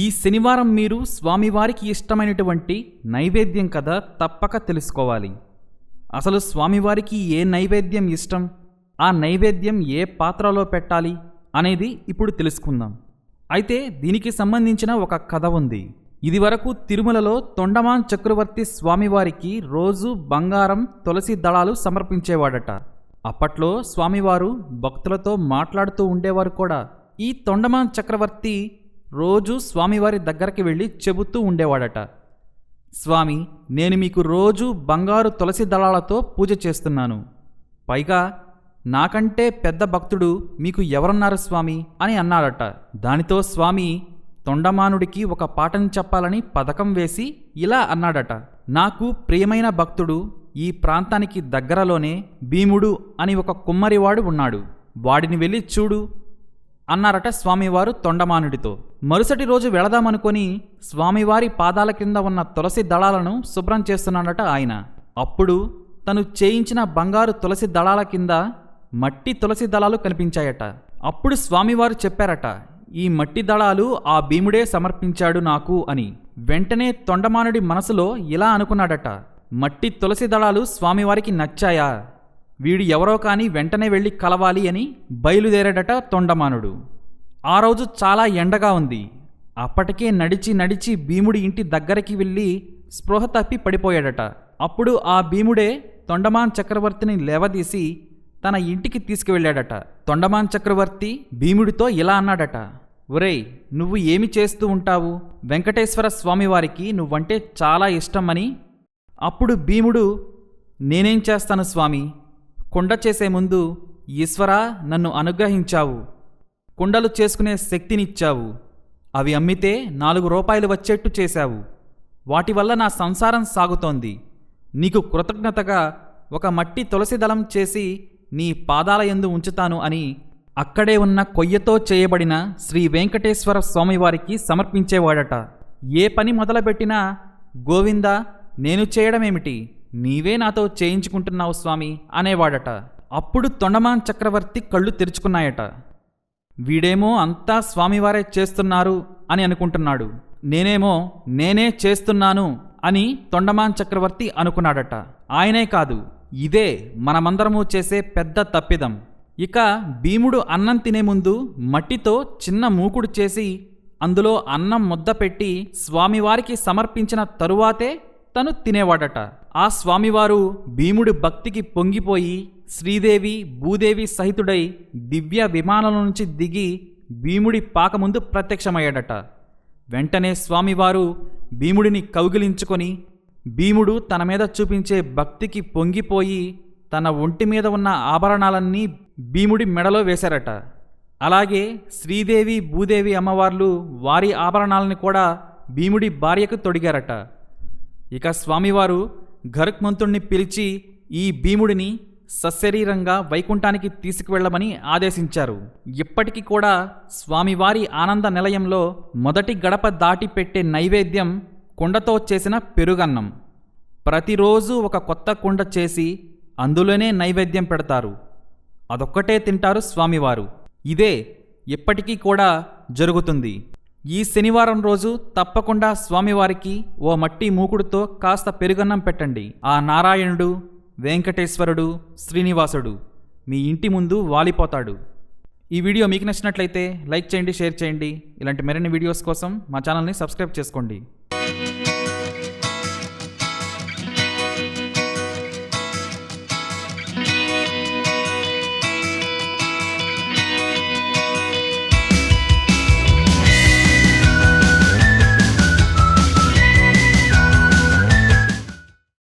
ఈ శనివారం మీరు స్వామివారికి ఇష్టమైనటువంటి నైవేద్యం కథ తప్పక తెలుసుకోవాలి. అసలు స్వామివారికి ఏ నైవేద్యం ఇష్టం? ఆ నైవేద్యం ఏ పాత్రలో పెట్టాలి? అనేది ఇప్పుడు తెలుసుకుందాం. అయితే దీనికి సంబంధించిన ఒక కథ ఉంది. ఇదివరకు తిరుమలలో తొండమాన్ చక్రవర్తి స్వామివారికి రోజు బంగారం తులసి దళాలు సమర్పించేవాడట. అప్పట్లో స్వామివారు భక్తులతో మాట్లాడుతూ ఉండేవారు కూడా. ఈ తొండమాన్ చక్రవర్తి రోజు స్వామివారి దగ్గరికి వెళ్ళి చెబుతూ ఉండేవాడట. స్వామి నేను మీకు రోజు బంగారు తులసి దళాలతో పూజ చేస్తున్నాను. పైగా నాకంటే పెద్ద భక్తుడు మీకు ఎవరున్నారు స్వామి? అని అన్నాడట. దానితో స్వామి తొండమానుడికి ఒక పాఠం చెప్పాలని పథకం వేసి ఇలా అన్నాడట. నాకు ప్రియమైన భక్తుడు ఈ ప్రాంతానికి దగ్గరలోనే భీముడు అని ఒక కుమ్మరివాడు ఉన్నాడు. వాడిని వెళ్ళి చూడు. అన్నారట స్వామివారు తొండమానుడితో. మరుసటి రోజు వెళదామనుకొని స్వామివారి పాదాల కింద ఉన్న తులసి దళాలను శుభ్రం చేస్తున్నాడట ఆయన. అప్పుడు తను చేయించిన బంగారు తులసి దళాల కింద మట్టి తులసి దళాలు కనిపించాయట. అప్పుడు స్వామివారు చెప్పారట ఈ మట్టి దళాలు ఆ భీముడే సమర్పించాడు నాకు అని. వెంటనే తొండమానుడి మనసులో ఇలా అనుకున్నాడట మట్టి తులసి దళాలు స్వామివారికి నచ్చాయా? వీడు ఎవరో కాని వెంటనే వెళ్ళి కలవాలి అని బయలుదేరాడట తొండమానుడు. ఆ రోజు చాలా ఎండగా ఉంది. అప్పటికే నడిచి నడిచి భీముడి ఇంటి దగ్గరికి వెళ్ళి స్పృహ తప్పి పడిపోయాడట. అప్పుడు ఆ భీముడే తొండమాన్ చక్రవర్తిని లేవదీసి తన ఇంటికి తీసుకువెళ్ళాడట. తొండమాన్ చక్రవర్తి భీముడితో ఇలా అన్నాడట ఒరేయ్ నువ్వు ఏమి చేస్తూ ఉంటావు? వెంకటేశ్వర స్వామివారికి నువ్వంటే చాలా ఇష్టమని అప్పుడు భీముడు నేనేం చేస్తాను స్వామి? కుండ చేసే ముందు ఈశ్వరా నన్ను అనుగ్రహించావు. కుండలు చేసుకునే శక్తినిచ్చావు. అవి అమ్మితే నాలుగు రూపాయలు వచ్చేట్టు చేశావు. వాటి వల్ల నా సంసారం సాగుతోంది. నీకు కృతజ్ఞతగా ఒక మట్టి తులసి దళం చేసి నీ పాదాల ఎందు ఉంచుతాను అని అక్కడే ఉన్న కొయ్యతో చేయబడిన శ్రీ వెంకటేశ్వర స్వామివారికి సమర్పించేవాడట. ఏ పని మొదలుపెట్టినా గోవిందా నేను చేయడమేమిటి? నీవే నాతో చేయించుకుంటున్నావు స్వామి అనేవాడట. అప్పుడు తొండమాన్ చక్రవర్తి కళ్ళు తెరుచుకున్నాయట. వీడేమో అంతా స్వామివారే చేస్తున్నారు అని అనుకుంటున్నాడు. నేనేమో నేనే చేస్తున్నాను అని తొండమాన్ చక్రవర్తి అనుకున్నాడట. ఆయనే కాదు ఇదే మనమందరము చేసే పెద్ద తప్పిదం. ఇక భీముడు అన్నం తినే ముందు మట్టితో చిన్న మూకుడు చేసి అందులో అన్నం ముద్ద పెట్టి స్వామివారికి సమర్పించిన తరువాతే తను తినేవాడట. ఆ స్వామివారు భీముడి భక్తికి పొంగిపోయి శ్రీదేవి భూదేవి సహితుడై దివ్య విమానం నుంచి దిగి భీముడి పాకముందు ప్రత్యక్షమయ్యాడట. వెంటనే స్వామివారు భీముడిని కౌగిలించుకొని భీముడు తన మీద చూపించే భక్తికి పొంగిపోయి తన ఒంటి మీద ఉన్న ఆభరణాలన్నీ భీముడి మెడలో వేశారట. అలాగే శ్రీదేవి భూదేవి అమ్మవార్లు వారి ఆభరణాలని కూడా భీముడి భార్యకు తొడిగారట. ఇక స్వామివారు గరుక్మంతుణ్ణి పిలిచి ఈ భీముడిని సశరీరంగా వైకుంఠానికి తీసుకువెళ్ళమని ఆదేశించారు. ఇప్పటికీ కూడా స్వామివారి ఆనంద నిలయంలో మొదటి గడప దాటి పెట్టే నైవేద్యం కుండతో చేసిన పెరుగన్నం. ప్రతిరోజు ఒక కొత్త కుండ చేసి అందులోనే నైవేద్యం పెడతారు. అదొక్కటే తింటారు స్వామివారు. ఇదే ఇప్పటికీ కూడా జరుగుతుంది. ఈ శనివారం రోజు తప్పకుండా స్వామివారికి ఓ మట్టి మూకుడుతో కాస్త పెరుగన్నం పెట్టండి. ఆ నారాయణుడు వెంకటేశ్వరుడు శ్రీనివాసుడు మీ ఇంటి ముందు వాలిపోతాడు. ఈ వీడియో మీకు నచ్చినట్లయితే లైక్ చేయండి షేర్ చేయండి. ఇలాంటి మరిన్ని వీడియోస్ కోసం మా ఛానల్ని సబ్స్క్రైబ్ చేసుకోండి.